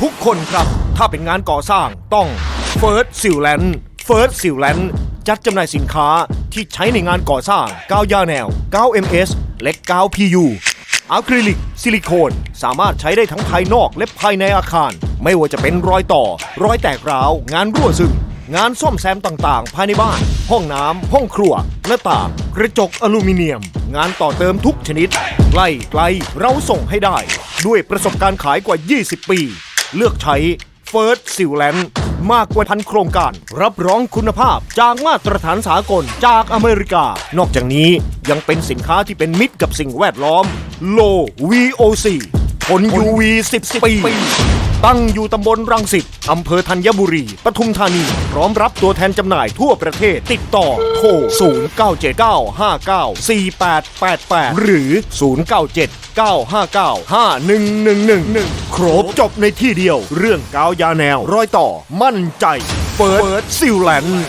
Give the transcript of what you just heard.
ทุกคนครับ ถ้าเป็นงานก่อสร้างต้องเฟิร์สซิลแลนด์เฟิร์สซิลแลนจัดจำหน่ายสินค้าที่ใช้ในงานก่อสร้างกาวยาแนวกาว MS และกาว PU อะคริลิก ซิลิโคน สามารถใช้ได้ทั้งภายนอกและภายในอาคาร ไม่ว่าจะเป็นรอยต่อ รอยแตกร้าว งานรั่วซึมงานซ่อมแซมต่างๆ ภายในบ้าน ห้องน้ำ ห้องครัว หน้าต่าง กระจกอลูมิเนียม งานต่อเติมทุกชนิดใกล้ไกลเราส่งให้ได้ ด้วยประสบการณ์ขายกว่า 20 ปี เลือกใช้ First s i l a n d มากกว่าพันโครงการ รับรองคุณภาพจากมาตรฐานสากลจากอเมริกา นอกจากนี้ยังเป็นสินค้าที่เป็นมิตรกับสิ่งแวดล้อม Low VOC ทน UV 10 ปี ตั้งอยู่ตำบลรังสิตอำเภอธัญบุรี ปทุมธานี พร้อมรับตัวแทนจำหน่ายทั่วประเทศ ติดต่อโทร 0979594888 หรือ 0979595111ครบจบในที่เดียว เรื่องกาวยาแนว รอยต่อมั่นใจ เปิดซิลแลนด์